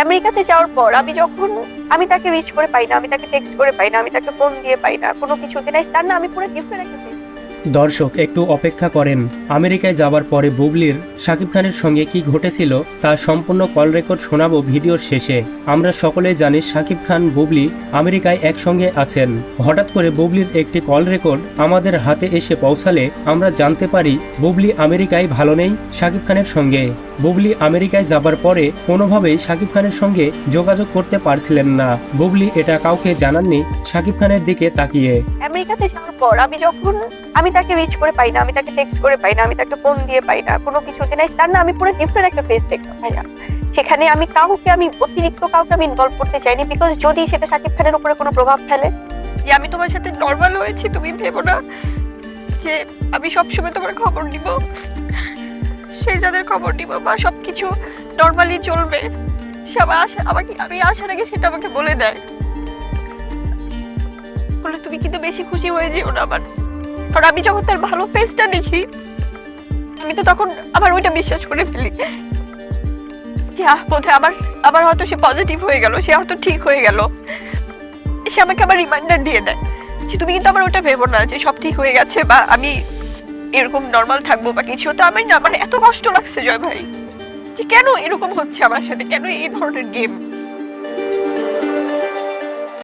আমেরিকাতে যাওয়ার পর আমি যখন আমি তাকে রিচ করে পাই না, আমি তাকে টেক্সট করে পাই না, আমি তাকে ফোন দিয়ে পাই না, কোনো কিছুতে নাই, তার না আমি পুরো একটা face। দর্শক, একটু অপেক্ষা করেন। আমেরিকায় যাবার পরে বুবলির শাকিব খানের সঙ্গে কি ঘটেছিল, তা সম্পূর্ণ কল রেকর্ড শোনাবো ভিডিওর শেষে। আমরা সকলেই জানি শাকিব খান, বুবলি আমেরিকায় একসঙ্গে আছেন। হঠাৎ করে বুবলির একটি কল রেকর্ড আমাদের হাতে এসে পৌঁছালে আমরা জানতে পারি, বুবলি আমেরিকায় ভালো নেই শাকিব খানের সঙ্গে। বুবলি আমেরিকায় যাবার পরে কোনোভাবেই শাকিব খানের সঙ্গে যোগাযোগ করতে পারছিলেন না। বুবলি এটা কাউকে জানাননি শাকিব খানের দিকে তাকিয়ে। আমেরিকাতে যাওয়ার পর আমি যখন আমি তাকে রিচ করে পাই না আমি তাকে টেক্সট করে পাই না আমি তাকে ফোন দিয়ে পাই না কোনো কিছুতে নাই। তার না আমি পুরো ডিফারেন্ট একটা ফেস দেখতাম ভাইয়া সেখানে আমি কাউকে আমি অতিরিক্ত কাউকে আমি ইনভলভ করতে চাইনি বিকজ যদি সেটা শাকিব খানের উপরে কোনো প্রভাব ফেলে যে আমি তোমার সাথে নর্মাল হয়েছি তুমি ভেবো না যে আমি সবসময় তোমার খবর নিব। যাদের খবর নিব বা সবকিছু নর্মালি চলবে সে আমার আমাকে, আমি আসার আগে সেটা আমাকে বলে দেয়। বলে, তুমি কিন্তু বেশি খুশি হয়ে যেও না আমার কারণ আমি যখন তার ভালো ফেসটা দেখি, আমি তো তখন আবার ওইটা বিশ্বাস করে ফেলি। যে, আহ, বোধহয় আবার আবার হয়তো সে পজিটিভ হয়ে গেল, সে হয়তো ঠিক হয়ে গেল। সে আমাকে আবার রিমাইন্ডার দিয়ে দেয় তুমি কিন্তু আবার ওটা ভেবো না যে সব ঠিক হয়ে গেছে বা আমি এরকম নর্মাল থাকব বা কিছু, তো আমি না মানে এত কষ্ট লাগছে, জয় ভাই। যে কেন এরকম হচ্ছে আমার সাথে? কেন এই ধরনের গেম